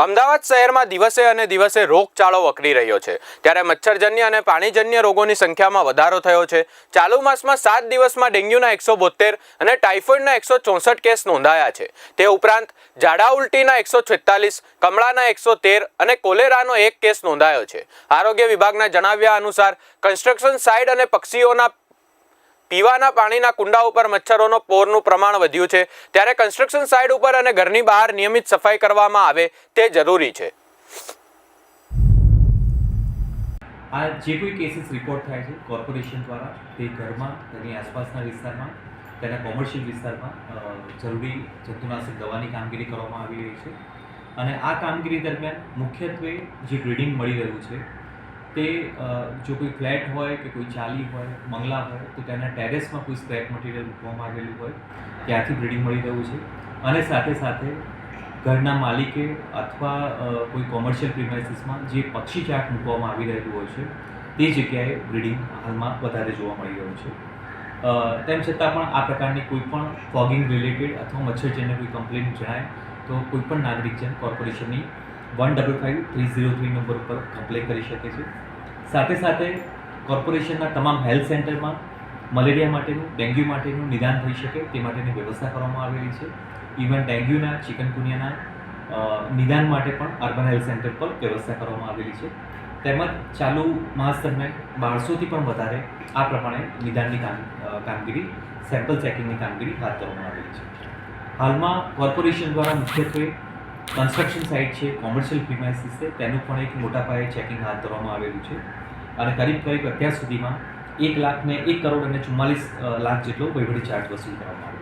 અમદાવાદ શહેરમાં દિવસે અને દિવસે રોગચાળો વકરી રહ્યો છે. ત્યારે મચ્છરજન્ય અને પાણીજન્ય રોગોની સંખ્યામાં વધારો થયો છે. ચાલુ માસમાં સાત દિવસમાં ડેન્ગ્યુના એકસો બોતેર અને ટાઇફોઇડના એકસો ચોસઠ કેસ નોંધાયા છે. તે ઉપરાંત ઝાડા ઉલટીના એકસો છેતાલીસ, કમળાના એકસો તેર અને કોલેરાનો એક કેસ નોંધાયો છે. આરોગ્ય વિભાગના જણાવ્યા અનુસાર, કન્સ્ટ્રક્શન સાઇટ અને પક્ષીઓના પીવાના પાણીના કુંડા ઉપર મચ્છરોનો પોરનું પ્રમાણ વધ્યું છે. ત્યારે કન્સ્ટ્રક્શન સાઇટ ઉપર અને ઘરની બહાર નિયમિત સફાઈ કરવામાં આવે તે જરૂરી છે. આ જે કોઈ કેસીસ રિપોર્ટ થાય છે કોર્પોરેશન દ્વારા, તે ઘરમાં, તેની આસપાસના વિસ્તારમાં, તેના કોમર્શિયલ વિસ્તારમાં જરૂરી જંતુનાશક દવાની કામગીરી કરવામાં આવી રહી છે. અને આ કામગીરી દરમિયાન મુખ્યત્વે જે ગ્રીડિંગ મળી રહ્યું છે તે જો કોઈ ફ્લેટ હોય કે કોઈ ચાલી હોય, બંગલા હોય, તો તેના ટેરેસમાં કોઈ સ્ક્રેપ મટીરિયલ મૂકવામાં આવેલું હોય, ત્યાંથી બ્રીડિંગ મળી રહ્યું છે. અને સાથે સાથે ઘરના માલિકે અથવા કોઈ કોમર્શિયલ પ્રિમાઇસીસમાં જે પક્ષી ચાટ મૂકવામાં આવી રહેલું હોય છે, તે જગ્યાએ બ્રીડિંગ હાલમાં વધારે જોવા મળી રહ્યું છે. તેમ છતાં પણ આ પ્રકારની કોઈ પણ ફોગિંગ રિલેટેડ અથવા મચ્છરજન્ય કોઈ કમ્પ્લેન જણાય, તો કોઈ પણ નાગરિકજન કોર્પોરેશનની one double five three zero three number ઉપર કમ્પ્લેન કરી શકે છે. સાથે સાથે કોર્પોરેશનના તમામ હેલ્થ સેન્ટરમાં મલેરિયા માટેનું ડેન્ગ્યુ માટેનું નિદાન થઈ શકે, તે માટેની વ્યવસ્થા કરવામાં આવેલી છે. ઇવન ડેન્ગ્યુના ચિકનકુનિયાના નિદાન માટે પણ અર્બન હેલ્થ સેન્ટર પર વ્યવસ્થા કરવામાં આવેલી છે. તેમજ ચાલુ માસ દરમિયાન બારસોથી પણ વધારે આ પ્રમાણે નિદાનની કામ કામગીરી સેમ્પલ ચેકિંગની કામગીરી હાથ ધરવામાં આવેલી છે. હાલમાં કોર્પોરેશન દ્વારા મુખ્યત્વે કન્સ્ટ્રક્શન સાઇટ છે કોમર્શિયલ પ્રિમાઇસીસ છે, તેનું પણ એક મોટા પાયે ચેકિંગ હાથ ધરવામાં આવેલું છે. અને કરીબ કરીબ અત્યાર સુધીમાં એક લાખ ને એક કરોડ અને ચુમ્માલીસ લાખ જેટલો વહીવટી ચાર્જ વસૂલ કરવામાં આવ્યો